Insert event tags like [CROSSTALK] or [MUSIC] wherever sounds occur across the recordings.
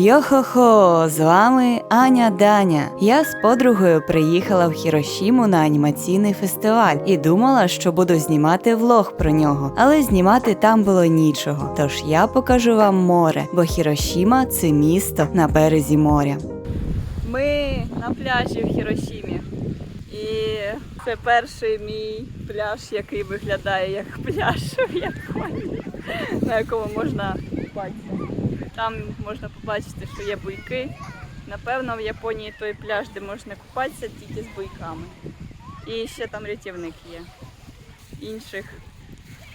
Йо-хо-хо, з вами Аня Даня. Я з подругою приїхала в Хірошіму на анімаційний фестиваль і думала, що буду знімати влог про нього, але знімати там було нічого. Тож я покажу вам море, бо Хірошіма це місто на березі моря. Ми на пляжі в Хірошімі. І це перший мій пляж, який виглядає як пляж [LAUGHS] в Японії, на якому можна купатися. Там можна побачити, що є буйки. Напевно, в Японії той пляж, де можна купатися тільки з буйками. І ще там рятівник є. Інших,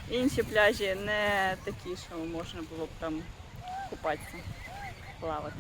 інші пляжі не такі, що можна було б там купатися, плавати.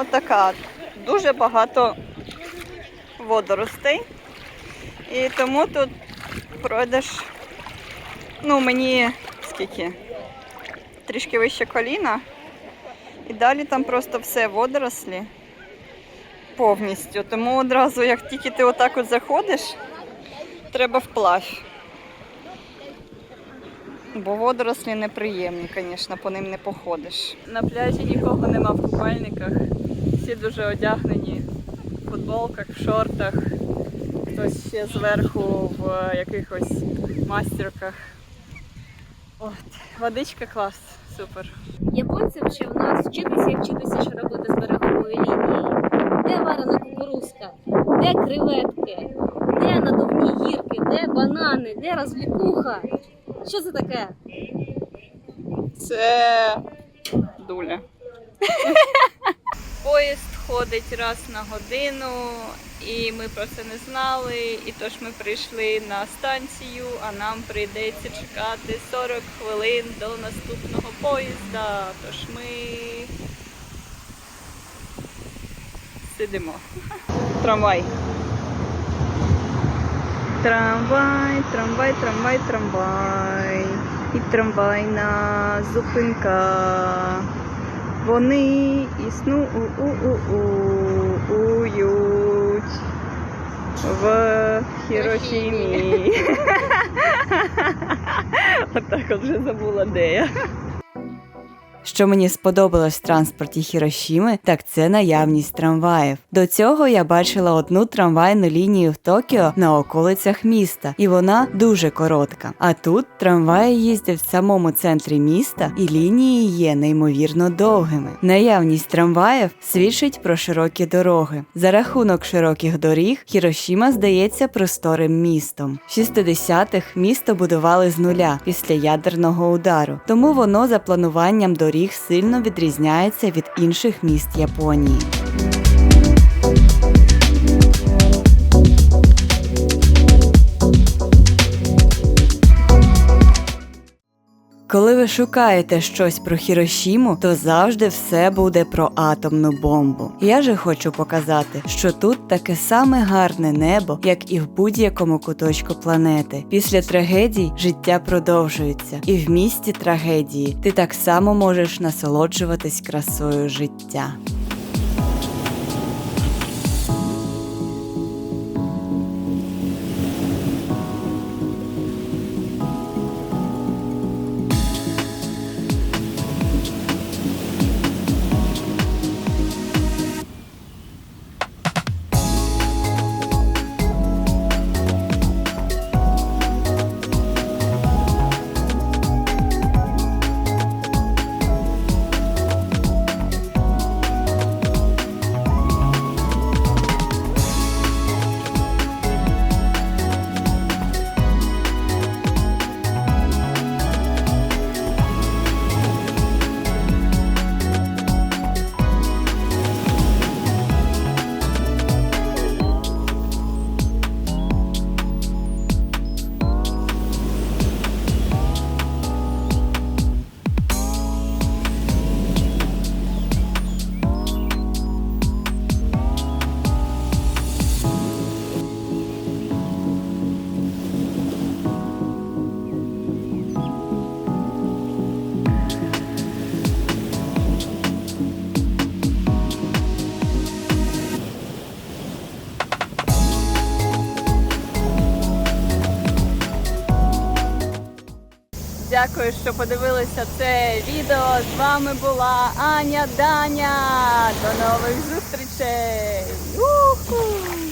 Отака, дуже багато водоростей. І тому тут пройдеш, ну мені скільки? Трішки вище коліна. І далі там просто все водорослі повністю. Тому одразу, як тільки ти отак от заходиш, треба вплавь. Бо водорослі неприємні, звісно, по ним не походиш. На пляжі нікого нема в купальниках. Всі дуже одягнені в футболках, в шортах. Хтось ще зверху в якихось мастерках. От, водичка клас, супер. Японці вчив нас вчитися і вчитися, що робити з береговою лінією. Де варена кукурузка, де креветки, де надувні гірки, де банани, де розвлікуха. Що це таке? Це дуля. [LAUGHS] Поїзд ходить раз на годину, і ми про це не знали. І тож ми прийшли на станцію, а нам прийдеться чекати 40 хвилин до наступного поїзда. Тож ми сидимо. Трамвай. Трамвай, трамвай, трамвай, трамвай. І трамвайна зупинка. Вони існують в Хірошімі. [LAUGHS] Отак от вже забула, де я. Що мені сподобалось в транспорті Хірошіми, так це наявність трамваїв. До цього я бачила одну трамвайну лінію в Токіо на околицях міста, і вона дуже коротка. А тут трамваї їздять в самому центрі міста, і лінії є неймовірно довгими. Наявність трамваїв свідчить про широкі дороги. За рахунок широких доріг Хірошіма здається просторим містом. В 60-х місто будували з нуля після ядерного удару, тому воно за плануванням доріг сильно відрізняється від інших міст Японії. Коли ви шукаєте щось про Хірошіму, то завжди все буде про атомну бомбу. Я же хочу показати, що тут таке саме гарне небо, як і в будь-якому куточку планети. Після трагедій життя продовжується, і в місті трагедії ти так само можеш насолоджуватись красою життя. Дякую, що подивилися це відео. З вами була Аня Даня. До нових зустрічей! Уху!